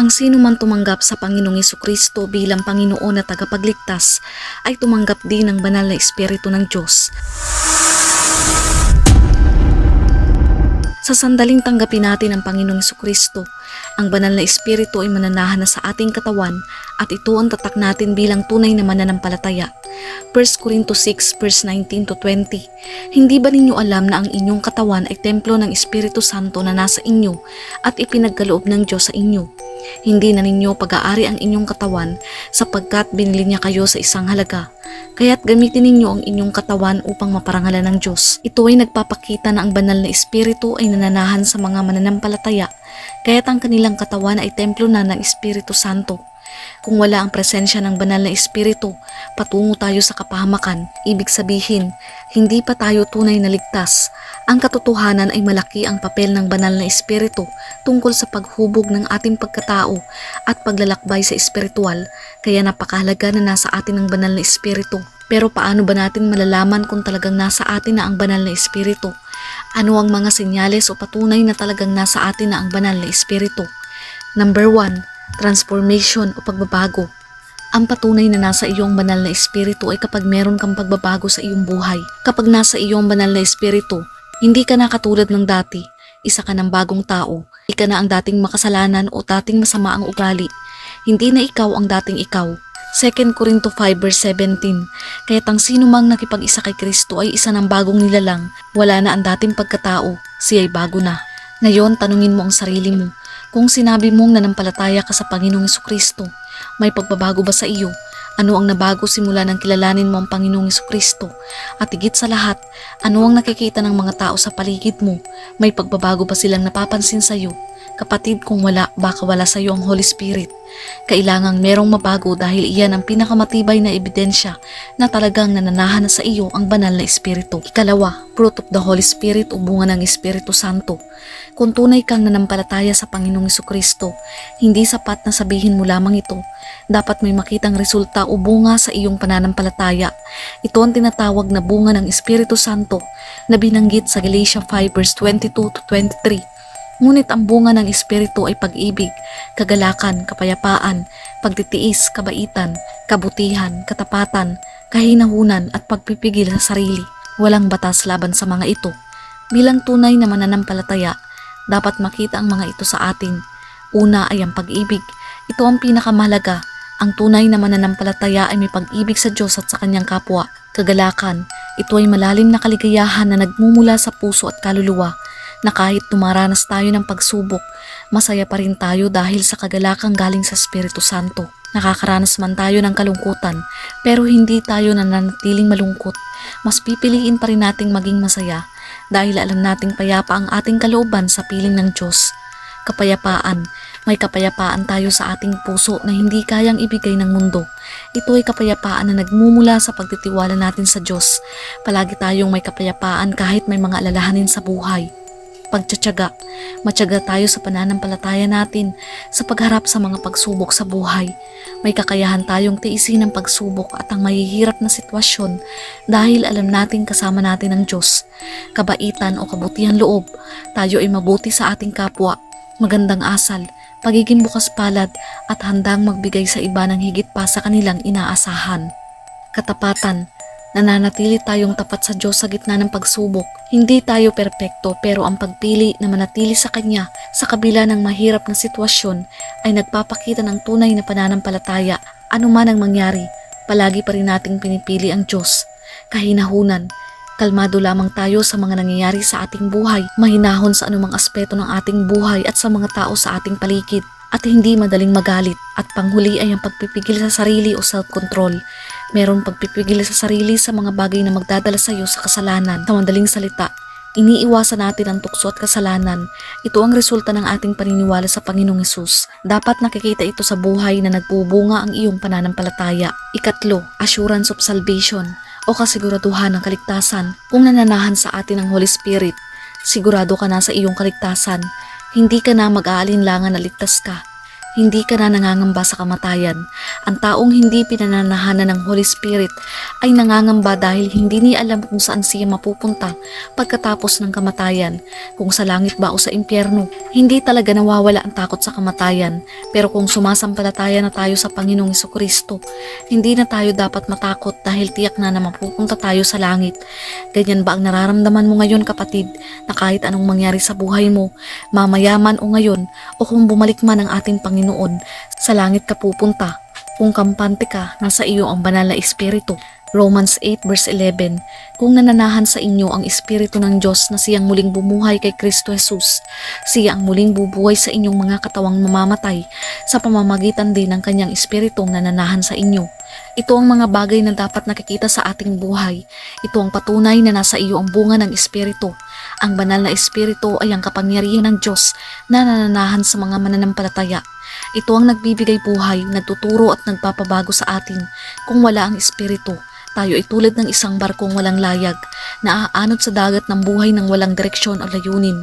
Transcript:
Ang sino man tumanggap sa Panginoong Kristo bilang Panginoon at tagapagligtas ay tumanggap din ng banal na Espiritu ng Diyos. Sa sandaling tanggapin natin ang Panginoong Kristo, ang banal na Espiritu ay mananahan na sa ating katawan at ito ang tatak natin bilang tunay na mananampalataya. 1 Corinto 6 verse 19 to 20 Hindi ba ninyo alam na ang inyong katawan ay templo ng Espiritu Santo na nasa inyo at ipinagkaloob ng Diyos sa inyo? Hindi na ninyo pag-aari ang inyong katawan sapagkat binili niya kayo sa isang halaga. Kaya't gamitin ninyo ang inyong katawan upang maparangalan ng Diyos. Ito ay nagpapakita na ang banal na Espiritu ay nananahan sa mga mananampalataya, kaya't ang kanilang katawan ay templo na ng Espiritu Santo. Kung wala ang presensya ng banal na Espiritu, patungo tayo sa kapahamakan. Ibig sabihin, hindi pa tayo tunay na ligtas. Ang katotohanan ay malaki ang papel ng banal na Espiritu tungkol sa paghubog ng ating pagkatao at paglalakbay sa espiritual, kaya napakahalaga na nasa atin ang banal na Espiritu. Pero paano ba natin malalaman kung talagang nasa atin na ang banal na Espiritu? Ano ang mga senyales o patunay na talagang nasa atin na ang banal na Espiritu? Number 1 transformation o pagbabago. Ang patunay na nasa iyong banal na espiritu ay kapag meron kang pagbabago sa iyong buhay. Kapag nasa iyong banal na espiritu, hindi ka na katulad ng dati. Isa ka ng bagong tao. Hindi ka na ang dating makasalanan o dating masama ang ugali. Hindi na ikaw ang dating ikaw. 2 Corinto 5 verse 17 Kaya't ang sino mang nakipag-isa kay Kristo ay isa ng bagong nilalang. Wala na ang dating pagkatao. Siya ay bago na. Ngayon, tanungin mo ang sarili mo. Kung sinabi mong nanampalataya ka sa Panginoong Kristo, may pagbabago ba sa iyo? Ano ang nabago simula nang kilalanin mo ang Panginoong Kristo? At higit sa lahat, ano ang nakikita ng mga tao sa paligid mo? May pagbabago ba silang napapansin sa iyo? Kapatid, kung wala, baka wala sa iyo ang Holy Spirit. Kailangang merong mabago dahil iyan ang pinakamatibay na ebidensya na talagang nananahan na sa iyo ang banal na Espiritu. Ikalawa, fruit of the Holy Spirit o bunga ng Espiritu Santo. Kung tunay kang nanampalataya sa Panginoong Kristo, hindi sapat na sabihin mo lamang ito. Dapat may makitang resulta o bunga sa iyong pananampalataya. Ito ang tinatawag na bunga ng Espiritu Santo na binanggit sa Galatia 5 verse 22 to 23. Ngunit ang bunga ng Espiritu ay pag-ibig, kagalakan, kapayapaan, pagtitiis, kabaitan, kabutihan, katapatan, kahinahunan at pagpipigil sa sarili. Walang batas laban sa mga ito. Bilang tunay na mananampalataya, dapat makita ang mga ito sa atin. Una ay ang pag-ibig. Ito ang pinakamahalaga. Ang tunay na mananampalataya ay may pag-ibig sa Diyos at sa kanyang kapwa. Kagalakan, ito ay malalim na kaligayahan na nagmumula sa puso at kaluluwa na kahit tumaranas tayo ng pagsubok, masaya pa rin tayo dahil sa kagalakang galing sa Espiritu Santo. Nakakaranas man tayo ng kalungkutan, pero hindi tayo nananatiling malungkot. Mas pipiliin pa rin nating maging masaya dahil alam nating payapa ang ating kalooban sa piling ng Diyos. Kapayapaan, may kapayapaan tayo sa ating puso na hindi kayang ibigay ng mundo. Ito ay kapayapaan na nagmumula sa pagtitiwala natin sa Diyos. Palagi tayong may kapayapaan kahit may mga alalahanin sa buhay pagtsatsaga. Matyaga tayo sa pananampalataya natin sa pagharap sa mga pagsubok sa buhay. May kakayahan tayong tiisin ang pagsubok at ang mahihirap na sitwasyon dahil alam natin kasama natin ang Diyos. Kabaitan o kabutihan loob, tayo ay mabuti sa ating kapwa, magandang asal, pagiging bukas palad at handang magbigay sa iba ng higit pa sa kanilang inaasahan. Katapatan, Nananatili tayong tapat sa Diyos sa gitna ng pagsubok. Hindi tayo perpekto pero ang pagpili na manatili sa Kanya sa kabila ng mahirap na sitwasyon ay nagpapakita ng tunay na pananampalataya. Ano man ang mangyari, palagi pa rin nating pinipili ang Diyos. Kahinahunan, kalmado lamang tayo sa mga nangyayari sa ating buhay, mahinahon sa anumang aspeto ng ating buhay at sa mga tao sa ating paligid at hindi madaling magalit at panghuli ay ang pagpipigil sa sarili o self-control. Meron pagpipigil sa sarili sa mga bagay na magdadala sa iyo sa kasalanan. Sa madaling salita, iniiwasan natin ang tukso at kasalanan. Ito ang resulta ng ating paniniwala sa Panginoong Yesus. Dapat nakikita ito sa buhay na nagbubunga ang iyong pananampalataya. Ikatlo, assurance of salvation o kasiguraduhan ng kaligtasan. Kung nananahan sa atin ang Holy Spirit, sigurado ka na sa iyong kaligtasan. Hindi ka na mag-aalinlangan na ligtas ka. Hindi ka na nangangamba sa kamatayan. Ang taong hindi pinananahanan ng Holy Spirit ay nangangamba dahil hindi niya alam kung saan siya mapupunta pagkatapos ng kamatayan, kung sa langit ba o sa impyerno. Hindi talaga nawawala ang takot sa kamatayan, pero kung sumasampalataya na tayo sa Panginoong Kristo, hindi na tayo dapat matakot dahil tiyak na na mapupunta tayo sa langit. Ganyan ba ang nararamdaman mo ngayon kapatid na kahit anong mangyari sa buhay mo, mamayaman o ngayon o kung bumalik man ang ating Panginoon, sa langit ka pupunta. Kung kampante ka, nasa iyo ang banal na espiritu. Romans 8 verse 11 Kung nananahan sa inyo ang espiritu ng Diyos na siyang muling bumuhay kay Kristo Jesus, siya ang muling bubuhay sa inyong mga katawang mamamatay sa pamamagitan din ng kanyang espiritong nananahan sa inyo. Ito ang mga bagay na dapat nakikita sa ating buhay. Ito ang patunay na nasa iyo ang bunga ng espiritu. Ang banal na espiritu ay ang kapangyarihan ng Diyos na nananahan sa mga mananampalataya. Ito ang nagbibigay buhay, nagtuturo at nagpapabago sa atin. Kung wala ang espiritu, tayo ay tulad ng isang barkong walang layag na aanod sa dagat ng buhay ng walang direksyon o layunin.